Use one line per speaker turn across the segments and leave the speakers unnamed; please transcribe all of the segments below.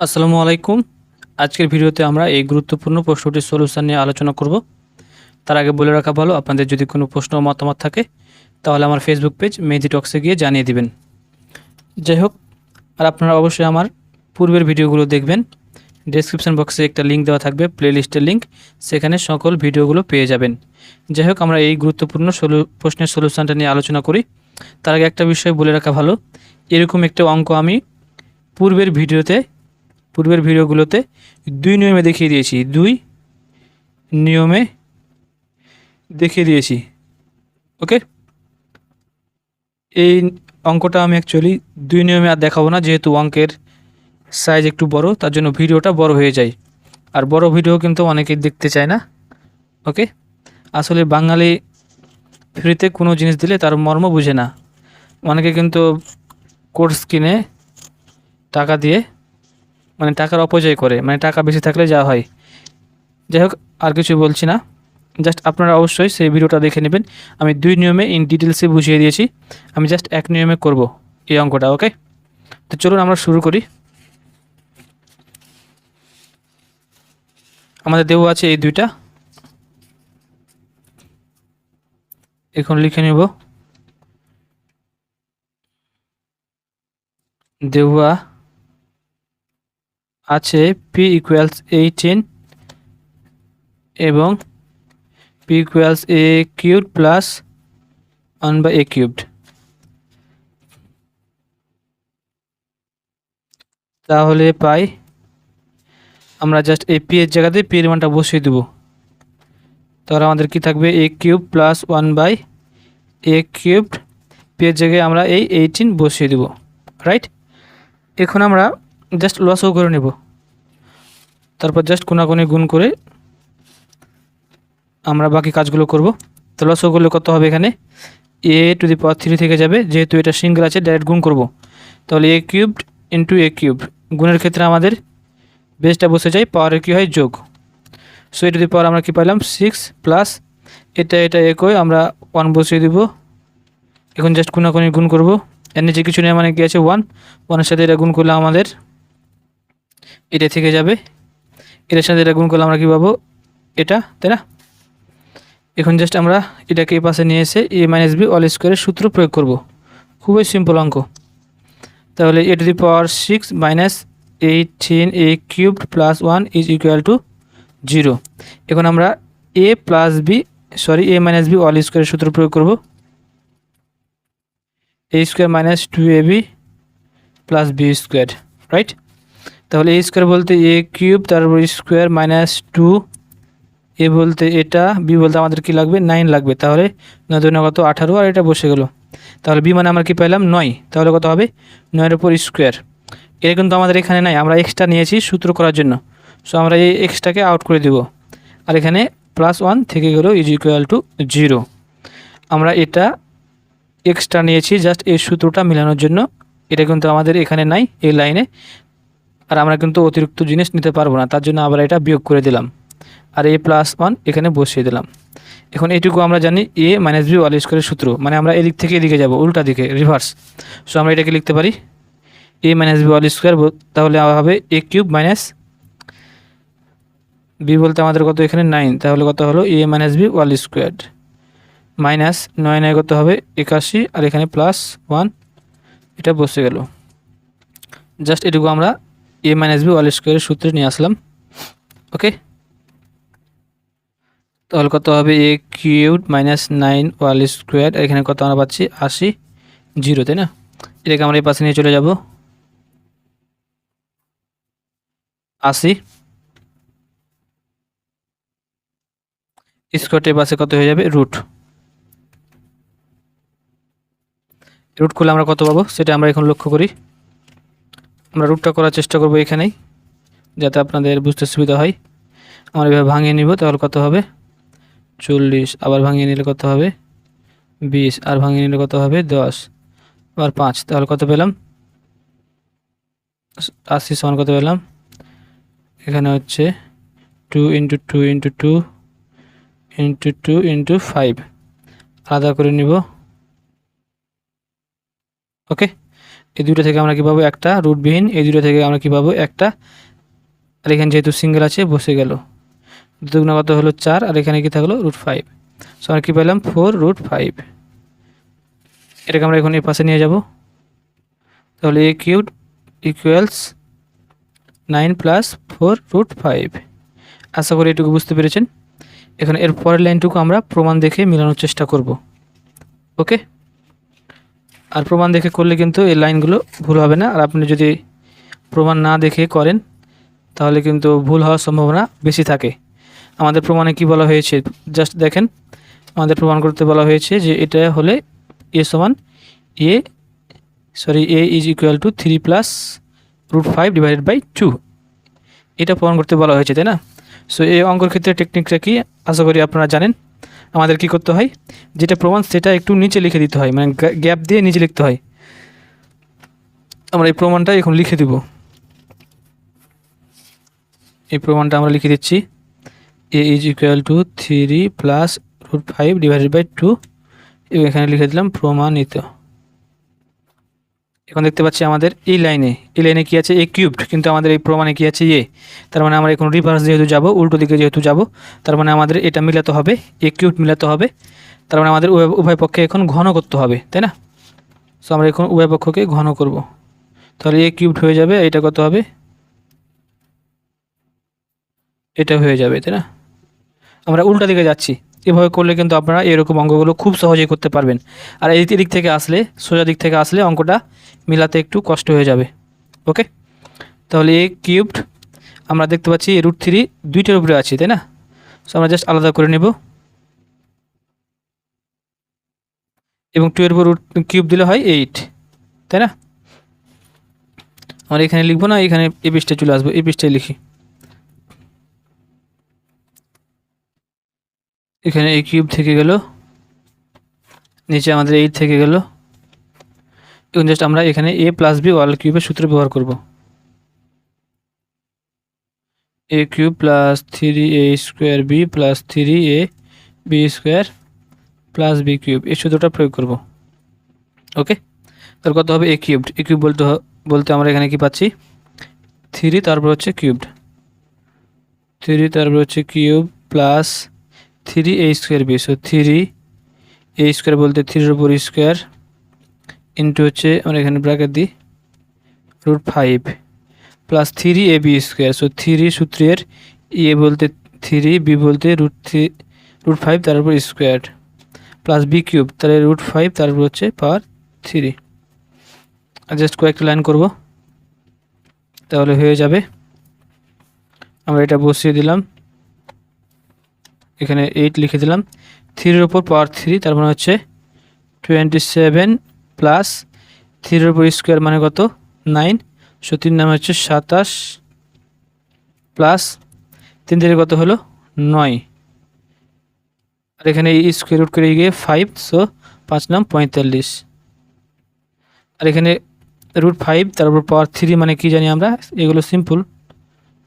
আসসালামু আলাইকুম। আজকের ভিডিওতে আমরা এই গুরুত্বপূর্ণ প্রশ্নটির সলিউশন নিয়ে আলোচনা করব। তার আগে বলে রাখা ভালো, আপনাদের যদি কোনো প্রশ্ন মতামত থাকে, তাহলে আমার ফেসবুক পেজ মেজি টক্সে গিয়ে জানিয়ে দিবেন। যাই হোক, আর আপনারা অবশ্যই আমার পূর্বের ভিডিওগুলো দেখবেন। ডেসক্রিপশন বক্সে একটা লিঙ্ক দেওয়া থাকবে প্লেলিস্টের লিঙ্ক সেখানে সকল ভিডিওগুলো পেয়ে যাবেন। যাই হোক, আমরা এই গুরুত্বপূর্ণ সলু, প্রশ্নের সলিউশনটা নিয়ে আলোচনা করি। তার আগে একটা বিষয় বলে রাখা ভালো, এরকম একটা অঙ্ক আমি পূর্বের ভিডিওতে পূর্বের ভিডিওগুলোতে দুই নিয়মে দেখিয়ে দিয়েছি। দুই নিয়মে দেখিয়ে দিয়েছি। ওকে? এই অঙ্কটা আমি অ্যাকচুয়ালি দুই নিয়মে আর দেখাবো না, যেহেতু অঙ্কের সাইজ একটু বড়, তার জন্য ভিডিওটা বড় হয়ে যায়। আর বড় ভিডিও কিন্তু অনেকেই দেখতে চায় না। ওকে? আসলে বাঙালি ফ্রিতে কোনো জিনিস দিলে তার মর্ম বুঝে না। অনেকে কিন্তু কোর্স কিনে টাকা দিয়ে মানে টাকার অপচয় করে মানে টাকা বেশি থাকলে যা হয়। যাই হোক আর কিছু বলছি না। জাস্ট আপনারা অবশ্যই সেই ভিডিওটা দেখে নেবেন। আমি দুই নিয়মে ইন ডিটেলসে বুঝিয়ে দিয়েছি। আমি জাস্ট এক নিয়মে করব এই অঙ্কটা, ওকে? তো চলুন আমরা শুরু করি। আমাদের দেবো আছে এই দুইটা। এখন লিখে নেব। দেওয়া আছে পি ইকুয়ালস এইটিন এবং P equals A cube plus one by A cubed তাহলে পাই, আমরা জাস্ট এই পি এর জায়গাতে পি এর মানটা বসিয়ে দেবো। তাহলে আমাদের কি থাকবে? A cube plus one by A cubed P এর জায়গায় আমরা এই এইটিন বসিয়ে দেবো রাইট এখন আমরা জাস্ট লসও করে নেব। তারপর জাস্ট কোনাকুনি গুণ করে আমরা বাকি কাজগুলো করব। তো লসও করলে কত হবে এখানে? এ টু দি পাওয়ার থ্রি থেকে যাবে। যেহেতু এটা সিঙ্গেল আছে ডাইরেক্ট গুণ করব। তাহলে a cubed into a cube গুণের ক্ষেত্রে আমাদের বেসটা বসে যায় পাওয়ারের কী হয়? যোগ। সো এ টু দি পাওয়ার আমরা কী পাইলাম? সিক্স প্লাস এটা এটা একই, আমরা ওয়ান বসিয়ে দিব। এখন জাস্ট কোনাকুনি গুণ করব। এর নিচে কিছু নেই মানে কি আছে? ওয়ান ওয়ানের সাথে এটা গুণ করলে আমাদের এটা থেকে যাবে। এটার সাথে এটা গুণ করলে আমরা কী পাবো? এটা, তাই না? এখন জাস্ট আমরা এটাকে এই পাশে নিয়ে এসে এ মাইনাস বি অল স্কোয়ারের সূত্র প্রয়োগ করব। খুবই সিম্পল অঙ্ক। তাহলে A to the power six minus eighteen A cubed plus one is equal to zero এখন আমরা A plus B sorry A minus B all স্কোয়ারের সূত্র প্রয়োগ করব। A square minus two A B plus B square right তাহলে A square বলতে A cube তারপর square minus two A বলতে এটা বি বলতে আমাদের কি লাগবে? নাইন লাগবে। তাহলে নয় দুগুণে কত? আঠারো, আর এটা বসে গেল। তাহলে বি মানে আমরা কি পেলাম? নয়। তাহলে কত হবে? নয়ের উপর স্কোয়ার এটা কিন্তু আমাদের এখানে নাই। আমরা এক্সট্রা নিয়েছি সূত্র করার জন্য। সো আমরা এই এক্সট্রাকে আউট করে দেব। আর এখানে প্লাস ওয়ান থেকে গেল ইজ ইকুয়াল টু জিরো আমরা এটা এক্সট্রা নিয়েছি জাস্ট এই সূত্রটা মেলানোর জন্য। এটা কিন্তু আমাদের এখানে নাই, এই লাইনে আর আমরা কিন্তু অতিরিক্ত জিনিস নিতে পারব না, তার জন্য আবার এটা বিয়োগ করে দিলাম। আর এ প্লাস ওয়ান এখানে বসিয়ে দিলাম। এখন এইটুকু আমরা জানি এ মাইনাস বি ওয়াল স্কোয়ারের সূত্র মানে আমরা এদিক থেকে এদিকে যাব, উল্টা দিকে রিভার্স সো আমরা এটাকে লিখতে পারি A minus B whole square তাহলে হবে এ কিউব মাইনাস বি বলতে আমাদের কত এখানে? নাইন তাহলে কত হলো? A minus B whole square minus নয় নয় কত হবে? একাশি। আর এখানে প্লাস ওয়ান এটা বসে গেল। জাস্ট এটুকু আমরা এ মাইনাস বি ওয়াল স্কোয়ারের সূত্রে নিয়ে আসলাম। ওকে তাহলে কত হবে? A cube minus nine whole square এখানে কত আমরা পাচ্ছি? আশি। জিরো তাই না? এটাকে আমরা এই পাশে নিয়ে চলে যাব। আশি। স্কোয়ারটির পাশে কত হয়ে যাবে? রুট রুট করলে আমরা কত পাবো? সেটা আমরা এখন লক্ষ্য করি। আমরা রুটটা করার চেষ্টা করব এখানেই, যাতে আপনাদের বুঝতে সুবিধা হয়। আমরা এভাবে ভাঙিয়ে নিব, তাহলে কত হবে? চল্লিশ, আবার ভাঙিয়ে নিলে কত হবে? বিশ, আর ভাঙিয়ে নিলে কত হবে? দশ, আবার পাঁচ, তাহলে কত পেলাম? আশি সমান কত পেলাম? এখানে হচ্ছে two into two into two into two into five আলাদা করে নিব। ওকে? এই দুটো থেকে আমরা কী পাবো একটা রুটবিহীন, এই দুটো থেকে আমরা কী পাবো একটা? আর এখানে যেহেতু সিঙ্গেল আছে, বসে গেল। দুগুণ কত হলো চার, আর এখানে কী থাকল? রুট ফাইভ সো আমরা কী পেলাম? ফোর রুট ফাইভ এটাকে আমরা এখন এই পাশে নিয়ে যাব। তাহলে A cube equals nine plus four root five আশা করি এটুকু বুঝতে পেরেছেন। এখন এর পরের লাইনটুকু আমরা প্রমাণ দেখে মেলানোর চেষ্টা করব। ওকে আর প্রমাণ দেখে করলে কিন্তু এই লাইনগুলো ভুল হবে না। আর আপনি যদি প্রমাণ না দেখে করেন, তাহলে কিন্তু ভুল হওয়ার সম্ভাবনা বেশি থাকে। আমাদের প্রমাণে কি বলা হয়েছে? জাস্ট দেখেন, আমাদের প্রমাণ করতে বলা হয়েছে যে এটা হলে এ সমান A, sorry, A is equal to three plus root five divided by two এটা প্রমাণ করতে বলা হয়েছে, তাই না? সো এই অঙ্কর ক্ষেত্রে টেকনিকটা কি? আশা করি আপনারা জানেন। আমাদের কি করতে হয়? যেটা প্রমাণ, সেটা একটু নিচে লিখে দিতে হয়। মানে গ্যাপ দিয়ে নিচে লিখতে হয়। আমরা এই প্রমাণটা এখন লিখে দিব। এই প্রমাণটা আমরা লিখে দিচ্ছি। A is equal to three plus root five divided by two এবং এখানে লিখে দিলাম প্রমাণিত। এখন দেখতে পাচ্ছি আমাদের এই লাইনে এই লাইনে কি আছে? এ কিউবড কিন্তু আমাদের এই প্রমাণে কি আছে? এ তার মানে আমরা এখন রিভার্স যেহেতু যাব, উল্টো দিকে যেহেতু যাব, তার মানে আমাদের এটা মিলাতে হবে এ কিউব মিলাতে হবে, তার মানে আমাদের উভয়- পক্ষে এখন ঘন করতে হবে, তাই না? সো আমরা এখন উভয় পক্ষকে ঘন করব। তাহলে এ কিউবড হয়ে যাবে, এটা কত হবে? এটা হয়ে যাবে, তাই না? আমরা উল্টা দিকে যাচ্ছি, এভাবে করলে কিন্তু আপনারা এরকম অঙ্কগুলো খুব সহজেই করতে পারবেন। আর এই দিক থেকে আসলে, সোজা দিক থেকে আসলে অঙ্কটা মিলাতে একটু কষ্ট হয়ে যাবে ওকে তাহলে এ কিউবড আমরা দেখতে পাচ্ছি রুট থ্রি দুইটার উপরে আছে, তাই না? সো আমরা জাস্ট আলাদা করে নেব। এবং টুয়েলভ রুট কিউব দিলে হয় এইট তাই না? আমরা এখানে লিখব না, এখানে এই পৃষ্ঠে চলে আসব, এই পৃষ্ঠে লিখি। এখানে এই কিউব থেকে গেল, নিচে আমাদের এইট থেকে গেল। এবং জাস্ট আমরা এখানে এ প্লাস বি ওয়াল কিউবের সূত্র ব্যবহার করব। A cube plus three A square B plus three A B square plus B cube এই সূত্রটা প্রয়োগ করব। ওকে তার কত হবে এ কিউবড এ কিউব বলতে বলতে আমরা এখানে কি পাচ্ছি? থ্রি তারপর হচ্ছে কিউবড থ্রি তারপর হচ্ছে cube plus three A square B so three A square বলতে থ্রির উপর স্কোয়ার ইন্টু হচ্ছে আমরা এখানে ব্র্যাকেট দিই root five plus three A B square so three সূত্রের এ বলতে থ্রি বি বলতে রুট থ্রি রুট ফাইভ তার উপর স্কোয়ার প্লাস বি কিউব তাহলে রুট ফাইভ তার উপর হচ্ছে পাওয়ার থ্রি জাস্ট কয়েকটা লাইন করব, তাহলে হয়ে যাবে। আমরা এটা বসিয়ে দিলাম। এখানে এইট লিখে দিলাম। থ্রির ওপর পাওয়ার থ্রি তার মানে হচ্ছে টোয়েন্টি সেভেন প্লাস থ্রির ওপর স্কোয়ার মানে কত? নাইন সো তিন নাম হচ্ছে সাতাশ প্লাস তিন থেকে কত হলো? নয়। আর এখানে স্কোয়ার রুট করে গিয়ে ফাইভ সো পাঁচ নাম পঁয়তাল্লিশ। আর এখানে রুট ফাইভ তারপর পাওয়ার থ্রি মানে কি জানি আমরা? এগুলো সিম্পল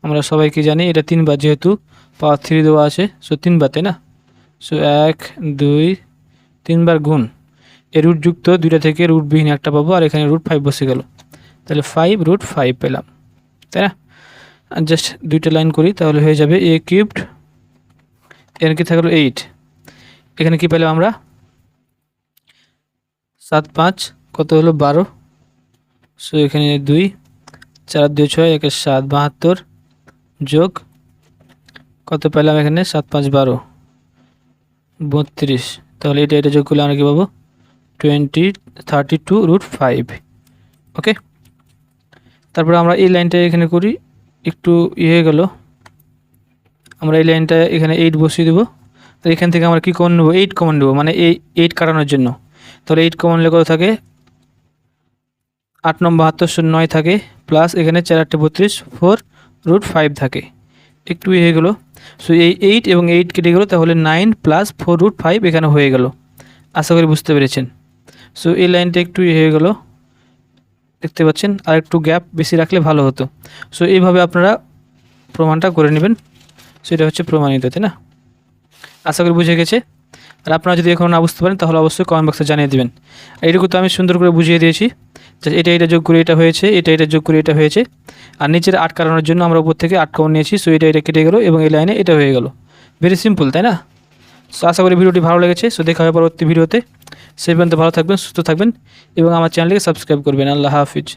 আমরা সবাই কি জানি, এটা তিনবার যেহেতু পাওয়ার থ্রি দেওয়া আছে সো তিনবার তাই না? সো এক, দুই তিনবার গুণ। এ রুট যুক্ত দুইটা থেকে রুট বিহীন একটা পাবো, আর এখানে রুট ফাইভ বসে গেল। তাহলে ফাইভ রুট ফাইভ পেলাম, তাই না? আর জাস্ট দুইটা লাইন করি, তাহলে হয়ে যাবে এ কিউবড এখানে কি থাকল এইট এখানে কি পেলাম আমরা? সাত পাঁচ, কত হলো বারো? সো এখানে দুই, চার দুই ছয় একের সাত বাহাত্তর, যোগ, কত পেলাম এখানে? সাত পাঁচ বারো, বত্রিশ। তাহলে এটা এটা যোগ করলে আমরা কী পাবো? Twenty thirty two root five okay তারপরে আমরা এই লাইনটা এখানে করি। একটু ইয়ে হয়ে গেল। আমরা এই লাইনটা এখানে এইট বসিয়ে দেবো। তো এখান থেকে আমরা কী কমন নেব? এইট কমন নেব মানে এই এইট কাটানোর জন্য। তাহলে এইট কমন কত থাকে? আট নম্বর বাহাত্তর শূন্য নয় থাকে। প্লাস এখানে চার আটটে বত্রিশ ফোর রুট ফাইভ থাকে। একটু হয়ে গেলো। সো এই এইট এবং এইট কেটে গেলো, তাহলে nine plus four root five এখানে হয়ে গেল। আশা করি বুঝতে পেরেছেন। সো এই লাইনটা একটু ইয়ে হয়ে গেল। দেখতে পাচ্ছেন, আর একটু গ্যাপ বেশি রাখলে ভালো হতো। সো এইভাবে আপনারা প্রমাণটা করে নেবেন। সো এটা হচ্ছে প্রমাণিত, তাই না? আশা করি বুঝে গেছে। আর আপনারা যদি এখন না বুঝতে পারেন, তাহলে অবশ্যই কমেন্ট বক্সে জানিয়ে দেবেন। এইটুকু তো আমি সুন্দর করে বুঝিয়ে দিয়েছি যে এটা এটা যোগ করে এটা হয়েছে, এটা এটা যোগ করে এটা হয়েছে। আর নিচের আটকানোর জন্য আমরা উপর থেকে আটকাও নিয়েছি সো এটা এটা কেটে গেলো এবং এই লাইনে এটা হয়ে গেল। ভেরি সিম্পল তাই না? সো আশা করি ভিডিওটি ভালো লেগেছে। সো দেখা হবে পরবর্তী ভিডিওতে। সেই পর্যন্ত ভালো থাকবেন সুস্থ থাকবেন এবং আমার চ্যানেলকে সাবস্ক্রাইব করবেন। আল্লাহ হাফিজ।